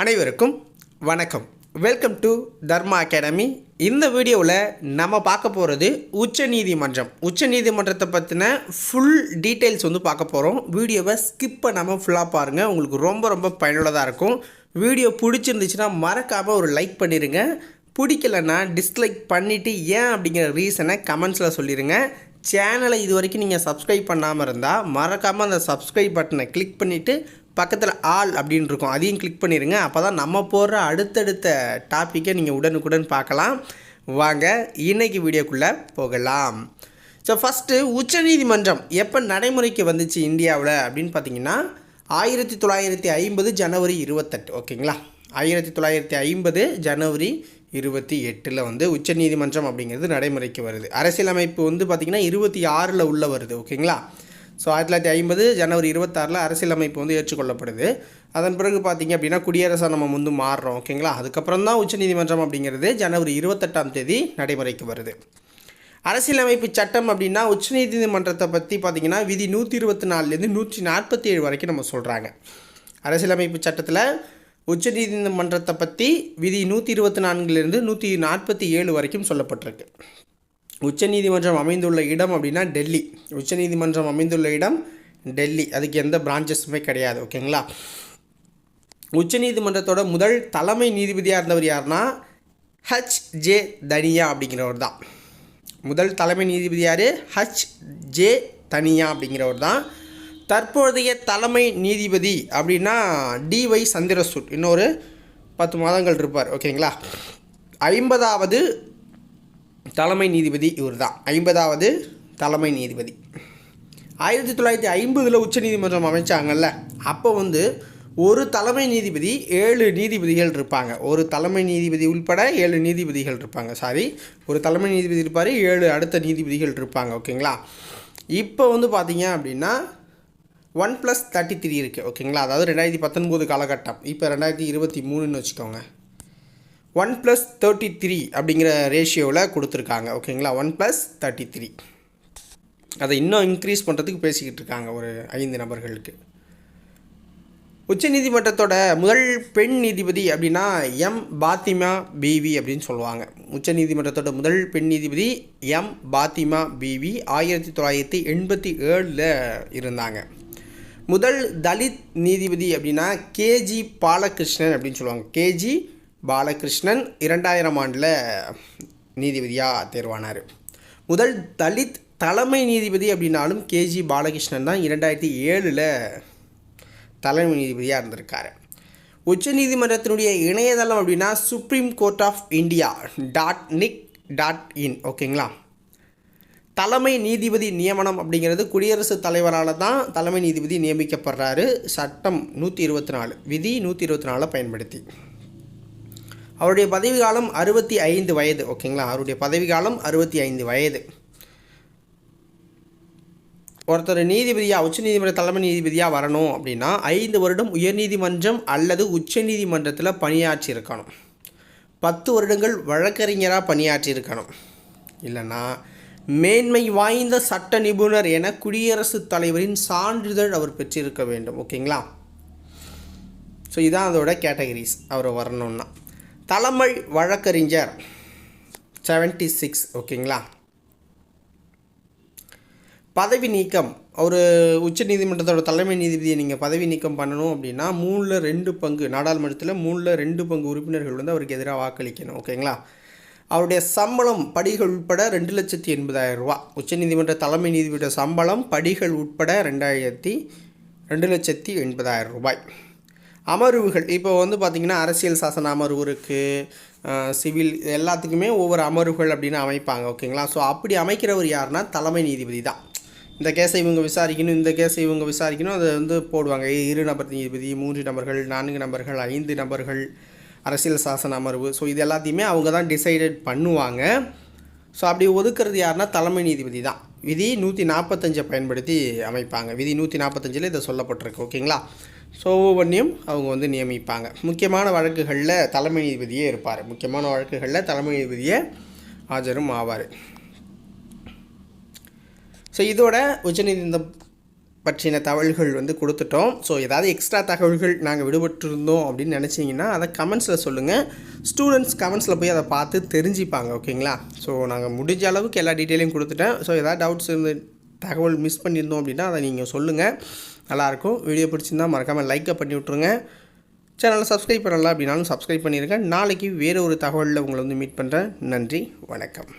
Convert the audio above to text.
அனைவருக்கும் வணக்கம். Welcome to Dharma academy இந்த வீடியோவில் நம்ம பார்க்க போகிறது உச்ச நீதிமன்றம். உச்ச நீதிமன்றத்தை பற்றின ஃபுல் டீட்டெயில்ஸ் வந்து பார்க்க போகிறோம் வீடியோவை ஸ்கிப் பண்ணாமல் ஃபுல்லாக பாருங்கள் உங்களுக்கு ரொம்ப ரொம்ப பயனுள்ளதாக இருக்கும். வீடியோ பிடிச்சிருந்துச்சுன்னா மறக்காமல் ஒரு லைக் பண்ணிடுங்க பிடிக்கலன்னா டிஸ்லைக் பண்ணிவிட்டு ஏன் அப்படிங்கிற ரீசனை கமெண்ட்ஸில் சொல்லிடுங்க சேனலை இது வரைக்கும் நீங்கள் சப்ஸ்கிரைப் பண்ணாமல் இருந்தால் மறக்காமல் அந்த சப்ஸ்கிரைப் பட்டனை கிளிக் பண்ணிவிட்டு பக்கத்தில் ஆல் அப்படின்னு இருக்கும் அதையும் கிளிக் பண்ணிடுங்க அப்போ தான் நம்ம போடுற அடுத்தடுத்த டாப்பிக்கை நீங்கள் உடனுக்குடன் பார்க்கலாம். வாங்க இன்னைக்கு வீடியோக்குள்ளே போகலாம். ஸோ ஃபஸ்ட்டு உச்சநீதிமன்றம் எப்போ நடைமுறைக்கு வந்துச்சு இந்தியாவில் அப்படின்னு பார்த்தீங்கன்னா ஆயிரத்தி தொள்ளாயிரத்தி ஐம்பது ஜனவரி இருபத்தெட்டு. ஓகேங்களா? ஆயிரத்தி தொள்ளாயிரத்தி ஐம்பது ஜனவரி இருபத்தி எட்டில் வந்து உச்சநீதிமன்றம் அப்படிங்கிறது நடைமுறைக்கு வருது. அரசியலமைப்பு வந்து பார்த்திங்கன்னா இருபத்தி ஆறில் உள்ளே வருது. ஓகேங்களா? ஸோ ஆயிரத்தி தொள்ளாயிரத்தி ஐம்பது ஜனவரி இருபத்தாறில் அரசியலமைப்பு வந்து ஏற்றுக்கொள்ளப்படுது. அதன் பிறகு பார்த்திங்க அப்படின்னா குடியரசாக நம்ம வந்து மாறுறோம் ஓகேங்களா அதுக்கப்புறம் தான் உச்சநீதிமன்றம் அப்படிங்கிறது ஜனவரி இருபத்தெட்டாம் தேதி நடைமுறைக்கு வருது. அரசியலமைப்பு சட்டம் அப்படின்னா உச்சநீதிமன்றத்தை பற்றி பார்த்திங்கன்னா விதி நூற்றி இருபத்தி நாலுலேருந்து நூற்றி நாற்பத்தி ஏழு வரைக்கும் நம்ம சொல்கிறாங்க அரசியலமைப்பு சட்டத்தில் உச்சநீதிமன்றத்தை பற்றி விதி நூற்றி இருபத்தி நான்குலேருந்து நூற்றி நாற்பத்தி ஏழு வரைக்கும் சொல்லப்பட்டிருக்கு. உச்சநீதிமன்றம் அமைந்துள்ள இடம் அப்படின்னா டெல்லி. உச்சநீதிமன்றம் அமைந்துள்ள இடம் டெல்லி. அதுக்கு எந்த பிரான்ச்சஸுமே கிடையாது ஓகேங்களா? உச்சநீதிமன்றத்தோட முதல் தலைமை நீதிபதியாக இருந்தவர் யாருன்னா ஹச். ஜே. தனியா அப்படிங்கிறவர் தான். முதல் தலைமை நீதிபதி யார்? ஹச். ஜே. தனியா அப்படிங்கிறவர் தான். தற்போதைய தலைமை நீதிபதி அப்படின்னா டிஒய் சந்திரசூட். இன்னொரு பத்து மாதங்கள் இருப்பார் ஓகேங்களா? ஐம்பதாவது தலைமை நீதிபதி இவர் தான் ஐம்பதாவது தலைமை நீதிபதி. ஆயிரத்தி தொள்ளாயிரத்தி ஐம்பதில் உச்ச நீதிமன்றம் அமைச்சாங்கல்ல. அப்போ வந்து ஒரு தலைமை நீதிபதி ஏழு நீதிபதிகள் இருப்பாங்க. ஒரு தலைமை நீதிபதி உள்பட ஏழு நீதிபதிகள் இருப்பாங்க. சாரி ஒரு தலைமை நீதிபதி இருப்பார் ஏழு அடுத்த நீதிபதிகள் இருப்பாங்க. ஓகேங்களா? இப்போ வந்து பார்த்தீங்க அப்படின்னா ஒன் ப்ளஸ் தேர்ட்டி த்ரீ இருக்குது ஓகேங்களா? அதாவது ரெண்டாயிரத்தி பத்தொன்பது காலகட்டம். இப்போ ரெண்டாயிரத்தி இருபத்தி மூணுன்னு வச்சுக்கோங்க. ஒன் ப்ளஸ் தேர்ட்டி த்ரீ அப்படிங்கிற ரேஷியோவில் கொடுத்துருக்காங்க. ஓகேங்களா ஒன் ப்ளஸ் தேர்ட்டி த்ரீ அதை இன்னும் இன்க்ரீஸ் பண்ணுறதுக்கு பேசிக்கிட்டு இருக்காங்க ஒரு ஐந்து நபர்களுக்கு. உச்சநீதிமன்றத்தோட முதல் பெண் நீதிபதி அப்படின்னா எம் பாத்திமா பிவி அப்படின்னு சொல்லுவாங்க. உச்சநீதிமன்றத்தோட முதல் பெண் நீதிபதி எம் பாத்திமா பிவி ஆயிரத்தி தொள்ளாயிரத்தி எண்பத்தி ஏழில் இருந்தாங்க. முதல் தலித் நீதிபதி அப்படின்னா கேஜி பாலகிருஷ்ணன் அப்படின்னு சொல்லுவாங்க. கேஜி பாலகிருஷ்ணன் இரண்டாயிரம் ஆண்டில் நீதிபதியாக தேர்வானார். முதல் தலித் தலைமை நீதிபதி அப்படின்னாலும் கேஜி பாலகிருஷ்ணன் தான் இரண்டாயிரத்தி ஏழில் தலைமை நீதிபதியாக இருந்திருக்காரு. உச்சநீதிமன்றத்தினுடைய இணையதளம் அப்படின்னா supreme court of India dot nic dot in ஓகேங்களா தலைமை நீதிபதி நியமனம் அப்படிங்கிறது குடியரசுத் தலைவரால் தான் தலைமை நீதிபதி நியமிக்கப்படுறாரு. சட்டம் நூற்றி இருபத்தி நாலு விதி நூற்றி இருபத்தி நாலில் பயன்படுத்தி. அவருடைய பதவிக்காலம் அறுபத்தி ஐந்து வயது. ஓகேங்களா? அவருடைய பதவிக்காலம் அறுபத்தி ஐந்து வயது. ஒருத்தர் நீதிபதியாக உச்சநீதிமன்ற தலைமை நீதிபதியாக வரணும் அப்படின்னா ஐந்து வருடம் உயர்நீதிமன்றம் அல்லது உச்சநீதிமன்றத்தில் பணியாற்றி இருக்கணும் பத்து வருடங்கள் வழக்கறிஞராக பணியாற்றி இருக்கணும் இல்லைன்னா மேன்மை வாய்ந்த சட்ட நிபுணர் என குடியரசுத் தலைவரின் சான்றிதழ் அவர் பெற்றிருக்க வேண்டும். ஓகேங்களா? ஸோ இதான் அதோட கேட்டகரிஸ் அவர் வரணும்னா. தலைமை வழக்கறிஞர். செவன்ட்டி சிக்ஸ் ஓகேங்களா? பதவி நீக்கம். ஒரு உச்ச நீதிமன்றத்தோட தலைமை நீதிபதியை நீங்கள் பதவி நீக்கம் பண்ணணும் அப்படின்னா மூணில் ரெண்டு பங்கு நாடாளுமன்றத்தில் மூணில் ரெண்டு பங்கு உறுப்பினர்கள் வந்து அவருக்கு எதிராக வாக்களிக்கணும் ஓகேங்களா? அவருடைய சம்பளம் படிகள் உட்பட ரெண்டு லட்சத்தி எண்பதாயிரம் ரூபா. உச்சநீதிமன்ற தலைமை நீதிபதி சம்பளம் படிகள் உட்பட ரெண்டாயிரத்தி ரெண்டு லட்சத்தி எண்பதாயிரம் ரூபாய். அமர்வுகள். இப்போ வந்து பார்த்திங்கன்னா அரசியல் சாசன அமர்வு இருக்குது சிவில் எல்லாத்துக்குமே ஒவ்வொரு அமர்வுகள் அப்படின்னு அமைப்பாங்க ஓகேங்களா? ஸோ அப்படி அமைக்கிறவர் யாருன்னா தலைமை நீதிபதி தான். இந்த கேஸை இவங்க விசாரிக்கணும் இந்த கேஸை இவங்க விசாரிக்கணும் அதை வந்து போடுவாங்க. இரு நபர் நீதிபதி மூன்று நபர்கள் நான்கு நபர்கள் ஐந்து நபர்கள் அரசியல் சாசன அமர்வு. ஸோ இது எல்லாத்தையுமே அவங்க தான் டிசைடட் பண்ணுவாங்க. ஸோ அப்படி ஒதுக்குறது யாருன்னா தலைமை நீதிபதி தான். விதி நூற்றி நாற்பத்தஞ்சை பயன்படுத்தி அமைப்பாங்க. விதி நூற்றி நாற்பத்தஞ்சில் இதை சொல்லப்பட்டிருக்கு. ஓகேங்களா? ஸோ ஒவ்வொன்றையும் அவங்க வந்து நியமிப்பாங்க. முக்கியமான வழக்குகளில் தலைமை நீதிபதியே இருப்பார். முக்கியமான வழக்குகளில் தலைமை நீதிபதியே ஆஜரும் ஆவார். ஸோ இதோட உச்சநீதி பற்றின தகவல்கள் வந்து கொடுத்துட்டோம். ஸோ ஏதாவது எக்ஸ்ட்ரா தகவல்கள் நாங்கள் விடுபட்டிருந்தோம் அப்படின்னு நினச்சிங்கன்னா அதை கமெண்ட்ஸில் சொல்லுங்கள் ஸ்டூடெண்ட்ஸ் கமெண்ட்ஸில் போய் அதை பார்த்து தெரிஞ்சுப்பாங்க ஓகேங்களா? ஸோ நாங்கள் முடிஞ்ச அளவுக்கு எல்லா டீட்டெயிலையும் கொடுத்துட்டேன். ஸோ ஏதாவது டவுட்ஸ் இருந்து தகவல் மிஸ் பண்ணியிருந்தோம் அப்படின்னா அதை நீங்கள் சொல்லுங்கள் நல்லாயிருக்கும். வீடியோ பிடிச்சிருந்தா மறக்காமல் லைக்கை பண்ணி விட்ருங்க சேனலை சப்ஸ்கிரைப் பண்ணலாம் அப்படின்னாலும் சப்ஸ்கிரைப் பண்ணியிருக்கேன் நாளைக்கு வேறு ஒரு தகவலில் உங்களை வந்து மீட் பண்ணுறேன் நன்றி. வணக்கம்.